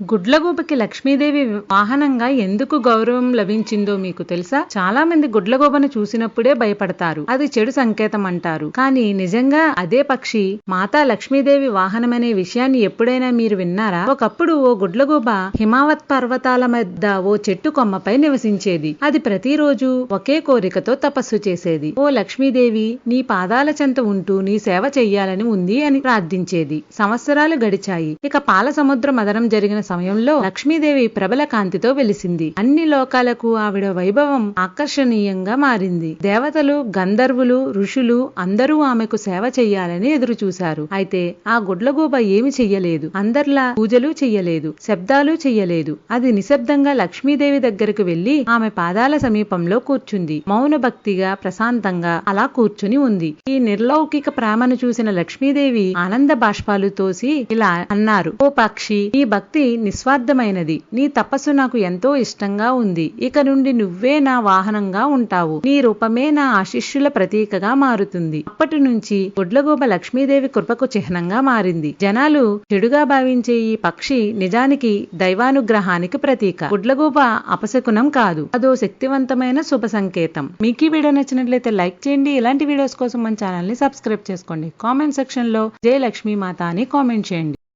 గుడ్లగూబకి లక్ష్మీదేవి వాహనంగా ఎందుకు గౌరవం లభించిందో మీకు తెలుసా? చాలా మంది గుడ్లగూబను చూసినప్పుడే భయపడతారు. అది చెడు సంకేతం అంటారు కానీ నిజంగా అదే పక్షి మాతా లక్ష్మీదేవి వాహనమనే విషయాన్ని ఎప్పుడైనా మీరు విన్నారా? ఒకప్పుడు ఓ గుడ్లగూబ హిమావత్ పర్వతాల మధ్య ఓ చెట్టు కొమ్మపై నివసించేది. అది ప్రతిరోజు ఒకే కోరికతో తపస్సు చేసేది. ఓ లక్ష్మీదేవి నీ పాదాల చెంత ఉంటూ నీ సేవ చెయ్యాలని ఉంది అని ప్రార్థించేది. సంవత్సరాలు గడిచాయి. ఇక పాల సముద్ర మదనం జరిగిన సమయంలో లక్ష్మీదేవి ప్రబల కాంతితో వెలిసింది. అన్ని లోకాలకు ఆవిడ వైభవం ఆకర్షణీయంగా మారింది. దేవతలు గంధర్వులు ఋషులు అందరూ ఆమెకు సేవ చెయ్యాలని ఎదురుచూశారు. అయితే ఆ గుడ్లగూబ ఏమి చెయ్యలేదు. అందర్లా పూజలు చెయ్యలేదు. శబ్దాలు చెయ్యలేదు. అది నిశ్శబ్దంగా లక్ష్మీదేవి దగ్గరకు వెళ్ళి ఆమె పాదాల సమీపంలో కూర్చుంది. మౌన భక్తిగా ప్రశాంతంగా అలా కూర్చుని ఉంది. ఈ నిర్లౌకిక ప్రేమను చూసిన లక్ష్మీదేవి ఆనంద బాష్పాలు తోసి ఇలా అన్నారు ఓ పక్షి ఈ భక్తి నిస్వార్థమైనది. నీ తపస్సు నాకు ఎంతో ఇష్టంగా ఉంది. ఇక నుండి నువ్వే నా వాహనంగా ఉంటావు. నీ రూపమే నా ఆశిష్యుల ప్రతీకగా మారుతుంది. అప్పటి నుంచి గుడ్లగూబ లక్ష్మీదేవి కృపకు చిహ్నంగా మారింది. జనాలు చెడుగా భావించే ఈ పక్షి నిజానికి దైవానుగ్రహానికి ప్రతీక. గుడ్లగూబ అపశకునం కాదు. అదో శక్తివంతమైన శుభ సంకేతం. మీకు ఈ వీడియో నచ్చినట్లయితే లైక్ చేయండి. ఇలాంటి వీడియోస్ కోసం మన ఛానల్ని సబ్స్క్రైబ్ చేసుకోండి. కామెంట్ సెక్షన్లో జై లక్ష్మీ మాత అని కామెంట్ చేయండి.